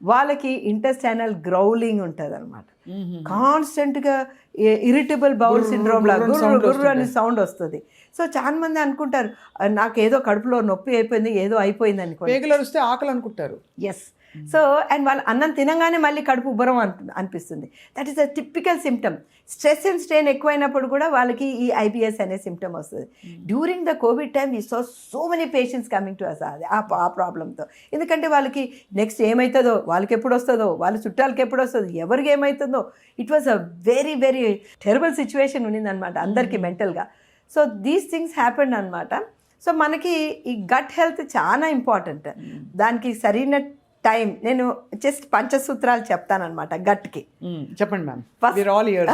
వాళ్ళకి ఇంటెస్టైనల్ గ్రౌలింగ్ ఉంటుంది అనమాట కాన్స్టెంట్గా ఇరిటబుల్ బౌల్ సిండ్రోమ్ లా గుర్రు అని. సౌండ్ వస్తుంది. సో చాలా మంది అనుకుంటారు "ఆ, నాకు ఏదో కడుపులో నొప్పి అయిపోయింది ఏదో అయిపోయింది అనుకో పేగులు అరిస్తే ఆకలి అనుకుంటారు. ఎస్ సో అండ్ వాళ్ళు అన్నం తినగానే మళ్ళీ కడుపు ఉబ్బరం అన్- అనిపిస్తుంది. That is a typical symptom stress and strain ఎక్కువైనప్పుడు కూడా వాళ్ళకి ఈ ఐబిఎస్ అనే సిమ్టమ్ వస్తుంది. డ్యూరింగ్ ద కోవిడ్ టైమ్ ఈ so so many patients coming to us అది ఆ ఆ ప్రాబ్లంతో ఎందుకంటే వాళ్ళకి నెక్స్ట్ ఏమవుతుందో వాళ్ళకి ఎప్పుడు వస్తుందో వాళ్ళ చుట్టాలకి ఎప్పుడు వస్తుందో ఎవరికి ఏమవుతుందో it was a very very terrible situation ఉన్నిందనమాట అందరికీ మెంటల్గా. సో దీస్ థింగ్స్ హ్యాపెండ్ అనమాట సో మనకి ఈ గట్ హెల్త్ చాలా ఇంపార్టెంట్ దానికి సరైన టైం. నేను జస్ట్ పంచసూత్రాలు చెప్తానమాట గట్కి. చెప్పండి ma'am. We're all ear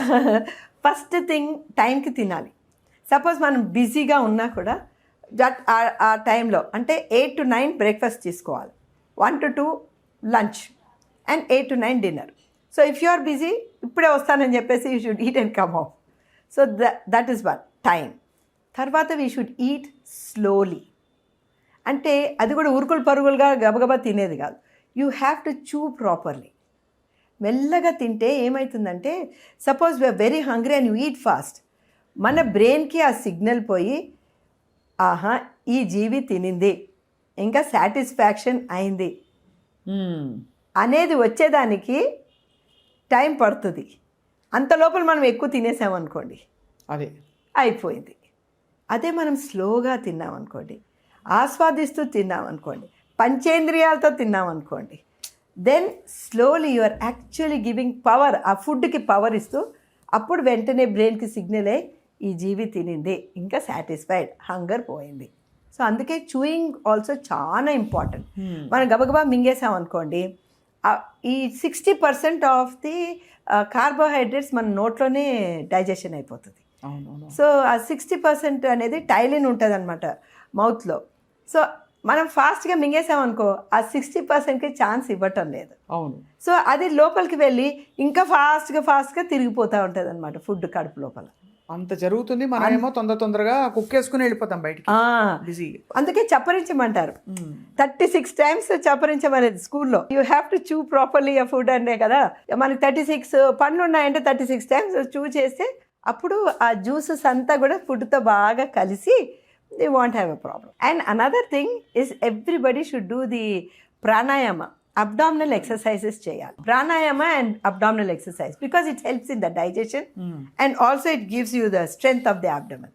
first thing టైంకి తినాలి. సపోజ్ మనం బిజీగా ఉన్నా కూడా దట్ ఆ టైంలో అంటే ఎయిట్ టు నైన్ బ్రేక్ఫాస్ట్ తీసుకోవాలి. One to two lunch and eight to nine dinner. So if you are busy ఇప్పుడే వస్తానని చెప్పేసి you should eat and come home. So that is one time. తర్వాత వీ షుడ్ ఈట్ స్లోలీ. అంటే అది కూడా ఉరుకులు పరుగులుగా గబగబా తినేది కాదు. You have to chew properly. మెల్లగా తింటే ఏమవుతుందంటే suppose we're very hungry and you eat fast మన బ్రెయిన్కి ఆ సిగ్నల్ పోయి ఆహా ఈ జీవి తినింది. ఇంకా సాటిస్ఫాక్షన్ అయింది. అనేది వచ్చేదానికి టైం పడుతుంది. అంత లోపల మనం ఎక్కువ తినేసామనుకోండి అదే. అయిపోయింది. అదే మనం స్లోగా తిన్నామనుకోండి ఆస్వాదిస్తూ తిన్నామనుకోండి పంచేంద్రియాలతో తిన్నామనుకోండి then slowly you are actually giving power ఆ ఫుడ్కి పవర్ ఇస్తూ అప్పుడు వెంటనే బ్రెయిన్కి సిగ్నల్ అయ్యి ఈ జీవి తినింది ఇంకా సాటిస్ఫైడ్ హంగర్ పోయింది. సో అందుకే చూయింగ్ ఆల్సో చాలా ఇంపార్టెంట్ మనం గబగబా మింగేసాం అనుకోండి ఈ sixty percent of the carbohydrates మన నోట్లోనే డైజెషన్ అయిపోతుంది. సో ఆ సిక్స్టీ పర్సెంట్ అనేది టైలిన్ ఉంటుంది అనమాట మౌత్లో సో మనం ఫాస్ట్గా మింగేసామనుకో ఆ సిక్స్టీ పర్సెంట్కి ఛాన్స్ ఇవ్వటం లేదు. అవును. సో అది లోపలికి వెళ్ళి ఇంకా ఫాస్ట్గా ఫాస్ట్గా తిరిగిపోతూ ఉంటుంది అనమాట ఫుడ్ కడుపు లోపల. అంత జరుగుతుంది మనమేమో తొందర తొందరగా కుక్కేసుకుని వెళ్ళిపోతాం బయటికి. అందుకే చప్పరించమంటారు. థర్టీ సిక్స్ టైమ్స్ చప్పరించమనేది స్కూల్లో. You have to chew properly ఆ ఫుడ్ అంటే కదా. మనకి థర్టీ సిక్స్ పండ్లు ఉన్నాయంటే థర్టీ సిక్స్ టైమ్స్ చూ చేస్తే అప్పుడు ఆ జ్యూసెస్ అంతా కూడా ఫుడ్తో బాగా కలిసి they want have a problem and another thing is everybody should do the pranayama abdominal exercises చేయాలి pranayama and abdominal exercise because it helps in the digestion and also it gives you the strength of the abdomen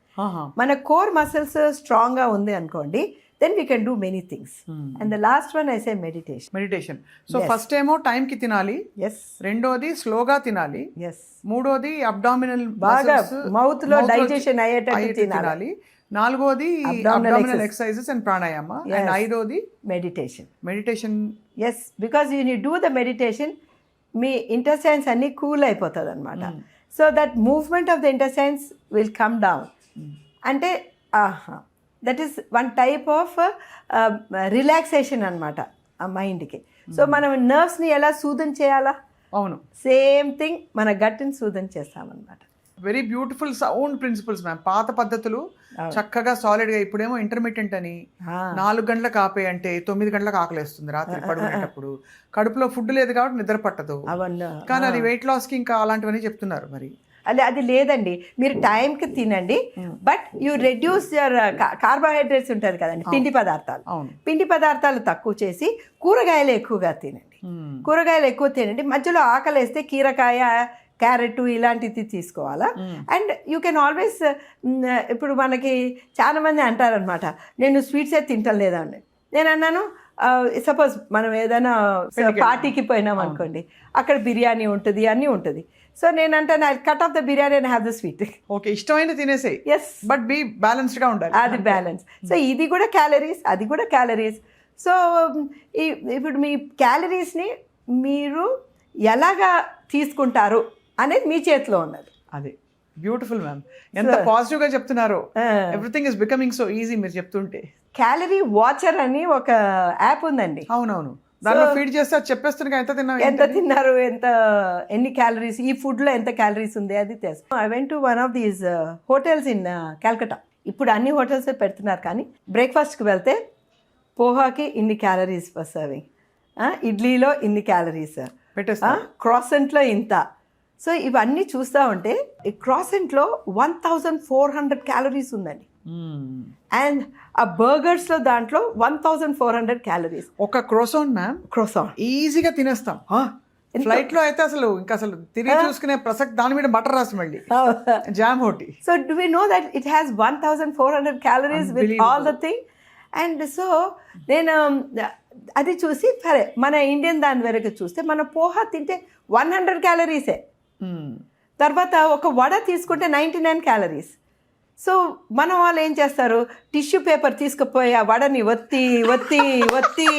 మన core muscles స్ట్రాంగ్గా ఉంది అనుకోండి then we can do many things and the last one I say meditation meditation so first ఏమో టైంకి తినాలి yes రెండోది స్లోగా తినాలి ఎస్ మూడోది అబ్డామినల్ బాగా mouth లో digestion అయ్యేటట్టు తినాలి. నాలుగోది abdominal. Exercises and pranayama and ఐదోది meditation meditation yes because you do the meditation me intestines అన్నీ కూల్ అయిపోతుంది అనమాట so that movement of the intestines will come down అంటే ఆహా that is one type of relaxation అనమాట ఆ మైండ్కి సో మనం నర్వ్స్ని ఎలా సూదన్ చేయాలా? అవును. సేమ్ థింగ్ మన గట్టిని సూదన్ చేస్తామన్నమాట. Very beautiful sound principles ma'am. పాత పద్ధతులు చక్కగా సాలిడ్గా ఇప్పుడేమో ఇంటర్మీడియట్ అని నాలుగు గంటలకు ఆపే అంటే తొమ్మిది గంటలకు ఆకలేస్తుంది రాత్రి పడుకునేటప్పుడు. కడుపులో ఫుడ్ లేదు కాబట్టి నిద్ర పట్టదు. కానీ అది వెయిట్ లాస్కి ఇంకా అలాంటివన్నీ చెప్తున్నారు మరి. అదే అది లేదండి. మీరు టైంకి తినండి. But you reduce your carbohydrates ఉంటుంది కదండి పిండి పదార్థాలు. పిండి పదార్థాలు తక్కువ చేసి కూరగాయలు ఎక్కువగా తినండి. కూరగాయలు ఎక్కువ తినండి. మధ్యలో ఆకలి వేస్తే కీరకాయ క్యారెట్ ఇలాంటిది తీసుకోవాలా? అండ్ యూ కెన్ ఆల్వేస్ ఇప్పుడు మనకి చాలా మంది అంటారనమాట నేను స్వీట్స్ ఏ తింటం లేదా అండి నేను అన్నాను సపోజ్ మనం ఏదైనా పార్టీకి పోయినాం అనుకోండి అక్కడ బిర్యానీ ఉంటుంది అన్నీ ఉంటుంది. సో నేను అంటాను I cut off the biryani and have the sweet okay ఇష్టమైన తినేసేయి. ఎస్ బట్ బి బ్యాలెన్స్డ్గా ఉండాలి. అది బ్యాలెన్స్. సో ఇది కూడా క్యాలరీస్ అది కూడా క్యాలరీస్. సో ఈ ఇప్పుడు మీ క్యాలరీస్ని మీరు ఎలాగా తీసుకుంటారు? అనేది మీ చేతిలో ఉన్నది. అదే. బ్యూటిఫుల్ మ్యామ్ ఎంత పాజిటివ్గా చెప్తున్నారు. Everything is becoming so easy మీరు చెప్తుంటే. క్యాలరీ వాచర్ అని ఒక యాప్ ఉందండి. అవునవును. దానిలో ఫీడ్ చేస్తే చెప్పేస్తున్నా ఎంత తిన్నావు ఎంత తిన్నారు ఎంత ఎన్ని క్యాలరీస్ ఈ ఫుడ్లో ఎంత క్యాలరీస్ ఉంది అది తెలుసు I went to one of these hotels in Calcutta ఇప్పుడు అన్ని హోటల్స్ పెడుతున్నారు కానీ బ్రేక్ఫాస్ట్కి వెళ్తే పోహాకి ఇన్ని క్యాలరీస్ సర్వింగ్ ఇడ్లీలో ఇన్ని క్యాలరీస్ పెట్టేస్తా. క్రాసెంట్లో ఇంత. సో ఇవన్నీ చూస్తూ ఉంటే ఈ క్రాసెంట్లో one thousand four hundred calories ఉందండి. మ్మ్. అండ్ ఆ బర్గర్స్లో దాంట్లో one thousand four hundred calories. ఒక క్రోసాన్ మ్యామ్ క్రోసాన్. ఈజీగా తినేస్తాం. ఫ్లైట్లో అయితే అసలు ఇంకా అసలు తిరిగి చూసుకునే ప్రసక్తి దాని మీద బటర్ రాసి మళ్ళీ. జామ్ ఒకటి so do we know that it has one thousand four hundred calories with all the thing and so నేను um, అది చూసి సరే మన ఇండియన్ దాని వరకు చూస్తే మన పోహా తింటే వన్ హండ్రెడ్ క్యాలరీసే. Hmm. తర్వాత ఒక వడ తీసుకుంటే నైంటీ నైన్ క్యాలరీస్. సో మనం వాళ్ళు ఏం చేస్తారు? టిష్యూ పేపర్ తీసుకుపోయి ఆ వడని ఒత్తి ఒత్తి ఒత్తి.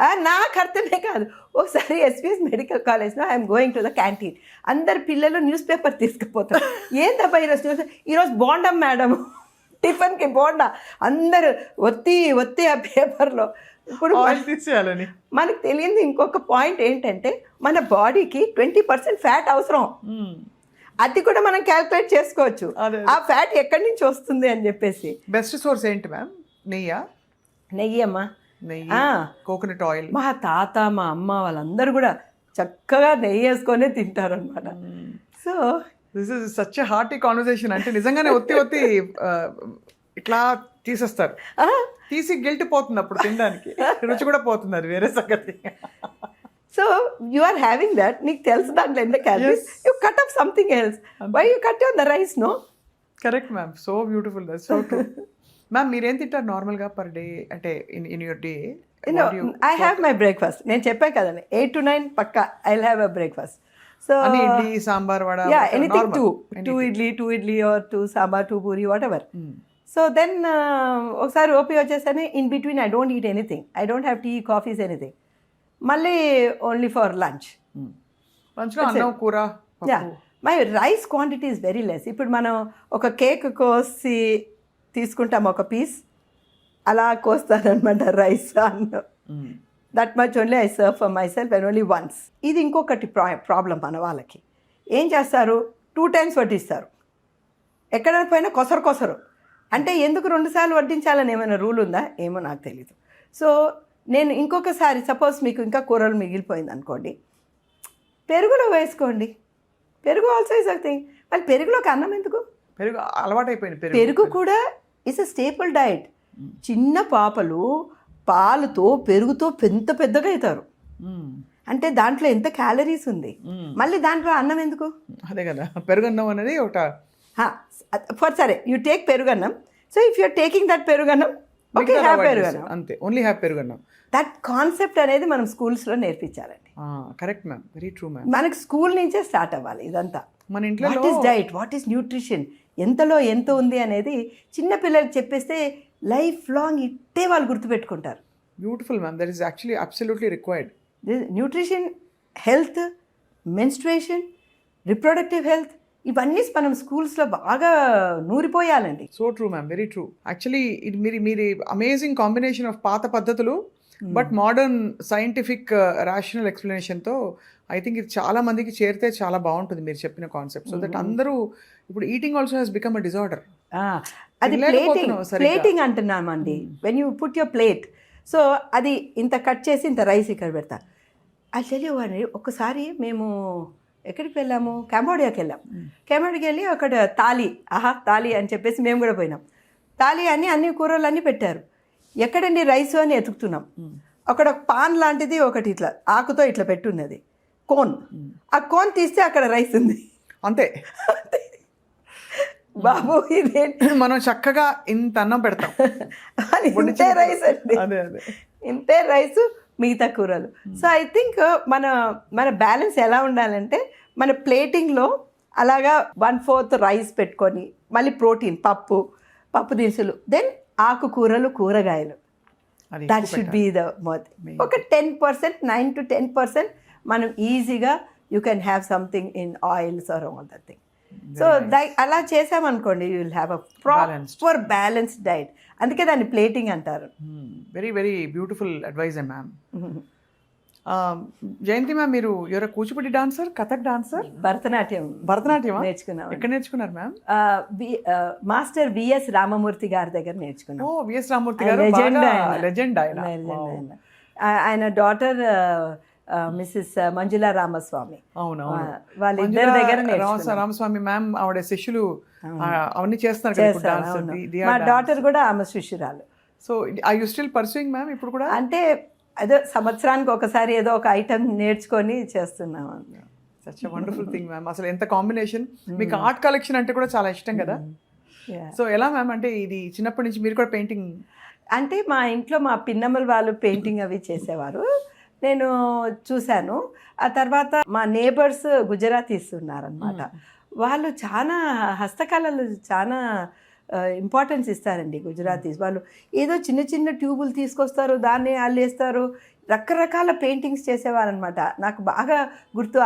నా నాకు అర్థమే కాదు. ఒకసారి ఎస్పీఎస్ మెడికల్ కాలేజ్లో I'm going to the canteen. అందరు పిల్లలు న్యూస్ పేపర్ తీసుకుపోతారు. ఏం తప్ప ఈరోజు న్యూస్? ఈరోజు బోండం మేడం. టిఫిన్కి బోండా. అందరూ ఒత్తి ఒత్తి ఆ పేపర్లో. ఇప్పుడు తీసేయాలని. మనకు తెలియంది ఇంకొక పాయింట్ ఏంటంటే మన బాడీకి ట్వంటీ పర్సెంట్ ఫ్యాట్ అవసరం. మ్మ్. అది కూడా మనం క్యాల్కులేట్ చేసుకోవచ్చు. ఆ ఫ్యాట్ ఎక్కడి నుంచి వస్తుంది అని చెప్పేసి. బెస్ట్ సోర్స్ ఏంటి మ్యామ్ నెయ్యా? నెయ్యి అమ్మా. నెయ్యి. కోకోనట్ ఆయిల్ మా తాత మా అమ్మ వాళ్ళందరూ కూడా చక్కగా నెయ్యి వేసుకొనే తింటారు అనమాట so this is such hearty conversation అంటే నిజంగానే ఒత్తి ఒత్తి ఇట్లా తీసేస్తారు. తీసి గిల్ట్ పోతుంది అప్పుడు తినడానికి. రుచి కూడా పోతుంది అది వేరే సంగతి. So you are having that నీకు తెలుసు దాంట్లో ఎంత calories you cut off something else why you cut on the rice no correct ma'am so beautiful that so true ma'am మీరేం తింటారు నార్మల్గా పర్ డే అంటే in in your day I have my breakfast నేను చెప్పాను కదండి eight to nine Pakka I have a breakfast so idli sambar vada yeah anything. Two two idli two idli or two sambar two puri whatever Mm. So then uh, ఒకసారి OP వచ్చేసరి in between I don't eat anything I don't have tea coffees anything మళ్ళీ only for lunch కూర. My rice quantity is very less ఇప్పుడు మనం ఒక cake కోసి తీసుకుంటాం ఒక piece అలా కోస్తానమాట రైస్ అన్నం. That much only I serve for myself and only once ఇది ఇంకొకటి ప్రా ప్రాబ్లం మన వాళ్ళకి. ఏం చేస్తారు? టూ టైమ్స్ వడ్డిస్తారు. ఎక్కడ పోయినా కొసరు కొసరు. అంటే ఎందుకు రెండుసార్లు వడ్డించాలని ఏమైనా రూల్ ఉందా? ఏమో నాకు తెలీదు. సో నేను ఇంకొకసారి సపోజ్ మీకు ఇంకా కూరలు మిగిలిపోయింది అనుకోండి. పెరుగులో వేసుకోండి. పెరుగు ఆల్సో ఇస్ థింగ్ మళ్ళీ పెరుగులోకి అన్నం ఎందుకు? పెరుగు అలవాటైపోయింది పెరుగు. పెరుగు కూడా ఇస్ అ స్టేపుల్ డైట్ చిన్న పాపలు పాలుతో పెరుగుతో పెద్ద పెద్దగా అవుతారు. అంటే దాంట్లో ఎంత క్యాలరీస్ ఉంది. మళ్ళీ దాంట్లో అన్నం ఎందుకు? అదే కదా. పెరుగన్నం అనేది ఒకట ఫర్ సరే యూ టేక్ పెరుగన్నం so if you're taking that పెరుగన్నం ఓకే హ్యావ్ avoid పెరుగన్నం. అంతే ఓన్లీ హ్యావ్ పెరుగన్నం దట్ కాన్సెప్ట్ అనేది మనం స్కూల్స్లో నేర్పించాలండి. Correct ma'am very true ma'am మనకి స్కూల్ నుంచే స్టార్ట్ అవ్వాలి ఇదంతా. మన ఇంట్లో what is diet what is nutrition ఎంతలో ఎంత ఉంది అనేది చిన్న పిల్లలకి చెప్పేస్తే లైఫ్ లాంగ్ ఇట్టే వాళ్ళు గుర్తుపెట్టుకుంటారు. Beautiful ma'am that is actually absolutely required nutrition health menstruation reproductive health ఇవన్నీ మనం స్కూల్స్లో బాగా నూరిపోయాలండి. So true ma'am very true actually ఇది మీరు మీరు అమేజింగ్ కాంబినేషన్ ఆఫ్ పాత పద్ధతులు బట్ మోడర్న్ సైంటిఫిక్ ర్యాషనల్ ఎక్స్ప్లెనేషన్తో ఐ థింక్ ఇది చాలా మందికి చేరితే చాలా బాగుంటుంది మీరు చెప్పిన కాన్సెప్ట్ సో దట్ అందరూ ఇప్పుడు eating also has become a disorder అది plating. Plating అంటున్నామండి. When you put your plate so అది ఇంత కట్ చేసి ఇంత రైస్ ఇక్కడ పెడతా. అది తెలియవాడి ఒకసారి మేము ఎక్కడికి వెళ్ళాము? కంబోడియాకి వెళ్ళాం. కంబోడియాకి వెళ్ళి అక్కడ తాలి ఆహా తాలి అని చెప్పేసి మేము కూడా పోయినాం. తాలి అని అన్ని కూరలు అన్నీ పెట్టారు. ఎక్కడండి రైస్ అని ఎతుకుతున్నాం. అక్కడ పాన్ లాంటిది ఒకటి ఇట్లా ఆకుతో ఇట్లా పెట్టున్నది. కోన్. ఆ కోన్ తీస్తే అక్కడ రైస్ ఉంది. అంతే. బాబు ఇదేంటి మనం చక్కగా ఇంత అన్నం పెడతాం. అని ఇంతే రైస్ అండి. అదే అదే. ఇంతే రైస్. మిగతా కూరలు. సో ఐ థింక్ మన మన బ్యాలెన్స్ ఎలా ఉండాలంటే మన ప్లేటింగ్లో అలాగా వన్ ఫోర్త్ రైస్ పెట్టుకొని మళ్ళీ ప్రోటీన్ పప్పు పప్పు దినుసులు దెన్ ఆకుకూరలు కూరగాయలు. That should be the moth ఒక ten percent nine to ten percent మనం ఈజీగా you can have something in oils are all that thing so అలా చేసామనుకోండి you will have a proper balanced diet అందుకే దాన్ని ప్లేటింగ్ అంటారు. Very very beautiful advise ma'am Jayanthi ma'am మీరు ఎవరో Kuchipudi dancer Kathak dancer Bharatanatyam Bharatanatyam నేర్చుకున్నాం. ఎక్కడ నేర్చుకున్నారు మ్యామ్ మాస్టర్ విఎస్ రామమూర్తి గారి దగ్గర నేర్చుకున్నాం. ఓ విఎస్ రామూర్తి గారు. లెజెండ్ ఆయన. Daughter Mrs Manjula Ramaswamy. వాళ్ళిద్దరి దగ్గర రామస్వామి మ్యామ్ ఆవిడ శిష్యులు అవన్నీ చేస్తున్నారు. మా డాటర్ కూడా ఆమె శిష్యురాలు. So I you still pursuing ma'am ఇప్పుడు కూడా? అంటే ఏదో సంవత్సరానికి ఒకసారి ఏదో ఒక ఐటమ్ నేర్చుకొని చేస్తున్నాం సచ్ వండర్ఫుల్ థింగ్ మ్యామ్ అసలు ఎంత కాంబినేషన్ మీకు ఆర్ట్ కలెక్షన్ అంటే కూడా చాలా ఇష్టం కదా. సో ఎలా మ్యామ్ అంటే ఇది చిన్నప్పటి నుంచి మీరు కూడా పెయింటింగ్ అంటే మా ఇంట్లో మా పిన్నమ్మల వాళ్ళు పెయింటింగ్ అవి చేసేవారు. నేను చూశాను. ఆ తర్వాత మా నేబర్స్ గుజరాతీస్ ఉన్నారనమాట వాళ్ళు చాలా హస్తకళలు చాలా ఇంపార్టెన్స్ ఇస్తారండి గుజరాతీస్ వాళ్ళు. ఏదో చిన్న చిన్న ట్యూబులు తీసుకొస్తారు దాన్ని అల్లేస్తారు. రకరకాల పెయింటింగ్స్ చేసేవారనమాట నాకు బాగా గుర్తు